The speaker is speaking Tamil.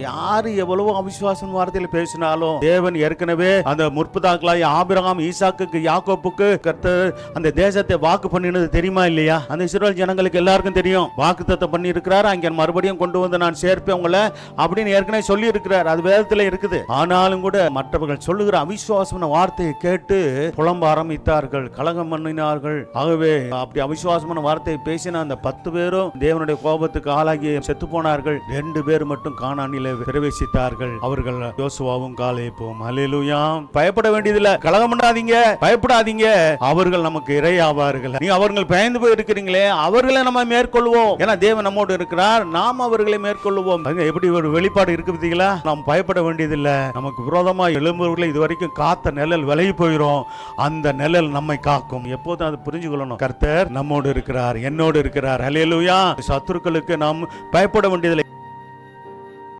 யாரு எவ்வளவு அவிசுவாசம் வார்த்தையில பேசினாலும் தேவன் ஏற்கனவே அந்த முற்பதாக்களாய் ஆபிரகாம் ஈசாக்கு யாக்கோப்புக்கு கர்த்தர் அந்த தேசத்தை வாக்கு பண்ணினது தெரியுமா இல்லையா? அந்த இஸ்ரேல் ஜனங்களுக்கு எல்லாருக்கும் தெரியும். வாக்குத்தத்தை பண்ணி இருக்கிறார் அங்க மறுபடியும் கொண்டு வந்து நான் சேர்ப்பேன் உங்களை அப்படின்னு ஏற்கனவே சொல்லி இருக்கிறார் அது வேதத்துல இருக்குது. ஆனாலும் கூட மற்றவர்கள் சொல்லுகிற அவிசுவாசமான வார்த்தையை கேட்டு புலம்ப ஆரம்பித்தார்கள். கலகம் பண்ணினார்கள். ஆகவே அப்படி அவிசுவாசமான வார்த்தையை பேசின அந்த பத்து பேரும் தேவனுடைய கோபத்துக்கு ஆளாகி செத்து போனார்கள். ரெண்டு பேர் மட்டும் காணானிலே பிரவேசித்தார்கள். அவர்கள் யோசுவாவும் காலேப்பும் அல்லேலூயா பயப்பட வேண்டியதில்லை கலகம் பண்ணாதீங்க பயப்படாதீங்க. அவர்கள் நமக்கு இரையாவார்கள். நீ அவர்கள் பயந்து போய் இருக்கிறீங்களே அவர்களை நம்ம மேற்கொள்வோம். ஏன்னா தேவன் நம்மோடு இருக்கிறார் நாம் அவர்களை மேற்கொள்வோம். எப்படி ஒரு வெளிப்பாடு இருக்கு பார்த்தீங்களா? நாம் பயப்பட வேண்டியதில்லை. நமக்கு விரோதமா எழும்பவர்கள் இது வரைக்கும் காத்த நிழல் விலகி போயிடும் அந்த நிழல் நம்மை காக்கும். எப்போதும் அதை புரிஞ்சுக்கொள்ளணும் கர்த்தர் நம்மோடு இருக்கிறார் என்னோடு இருக்கிறார். அலையிலுயா சத்துருக்களுக்கு நாம் பயப்பட வேண்டியதில்லை.